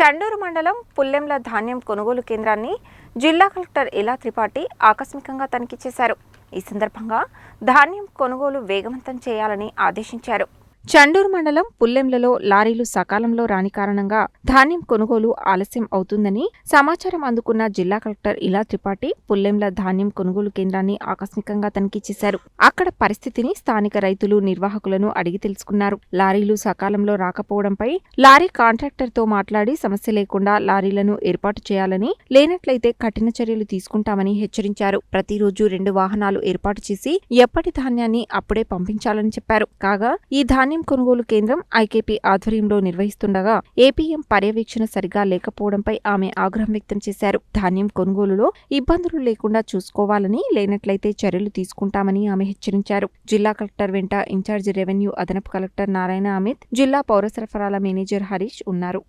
చండూరు మండలం పుల్లెంల ధాన్యం కొనుగోలు కేంద్రాన్ని జిల్లా కలెక్టర్ ఇలా త్రిపాఠి ఆకస్మికంగా తనిఖీ చేశారు? ఈ సందర్భంగా ధాన్యం కొనుగోలు వేగవంతం చేయాలని ఆదేశించారు. చండూరు మండలం పుల్లెంలలో లారీలు సకాలంలో రాని కారణంగా ధాన్యం కొనుగోలు ఆలస్యం అవుతుందని సమాచారం అందుకున్న జిల్లా కలెక్టర్ ఇలా త్రిపాఠి పుల్లెంల ధాన్యం కొనుగోలు కేంద్రాన్ని ఆకస్మికంగా తనిఖీ చేశారు. అక్కడ పరిస్థితిని స్థానిక రైతులు నిర్వాహకులను అడిగి తెలుసుకున్నారు. లారీలు సకాలంలో రాకపోవడంపై లారీ కాంట్రాక్టర్తో మాట్లాడి సమస్య లేకుండా లారీలను ఏర్పాటు చేయాలని లేనట్లయితే కఠిన చర్యలు తీసుకుంటామని హెచ్చరించారు. ప్రతిరోజు రెండు వాహనాలు ఏర్పాటు చేసి ఎప్పటి ధాన్యాన్ని అప్పుడే పంపించాలని చెప్పారు. కాగా ఈ ధాన్యం ధాన్యం కొనుగోలు కేంద్రం ఐకేపీ ఆధ్వర్యంలో నిర్వహిస్తుండగా ఏపీఎం పర్యవేక్షణ సరిగా లేకపోవడంపై ఆమె ఆగ్రహం వ్యక్తం చేశారు. ధాన్యం కొనుగోలులో ఇబ్బందులు లేకుండా చూసుకోవాలని లేనట్లయితే చర్యలు తీసుకుంటామని ఆమె హెచ్చరించారు. జిల్లా కలెక్టర్ వెంట ఇన్ఛార్జ్ రెవెన్యూ అదనపు కలెక్టర్ నారాయణ అమిత్ జిల్లా పౌర సరఫరాల మేనేజర్ హరీష్ ఉన్నారు.